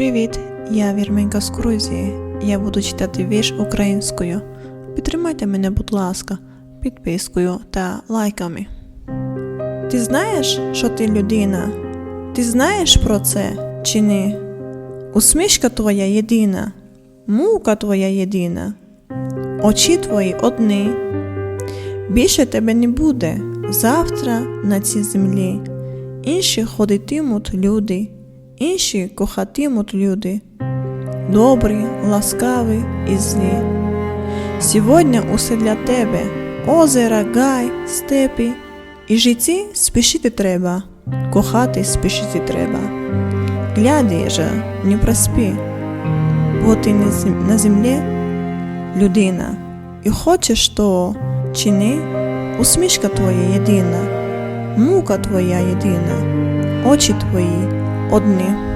Привіт, я Вірменька з Грузії. Я буду читати вірш українською. Підтримайте мене, будь ласка, підпискою та лайками. Ти знаєш, що ти людина? Ти знаєш про це чи ні? Усмішка твоя єдина, мука твоя єдина, очі твої одні. Більше тебе не буде завтра на цій землі. Інші ходитимуть люди, інші кохатимуть люди, добрі, ласкаві і злі. Сьогодні усе для тебе, озера, гай, степі, і житті спішити треба, кохати спішити треба. Гляди же, не проспи, бо ти на землі людина, і хочеш то чи ні, усмішка твоя єдина, мука твоя єдина, очі твої одні.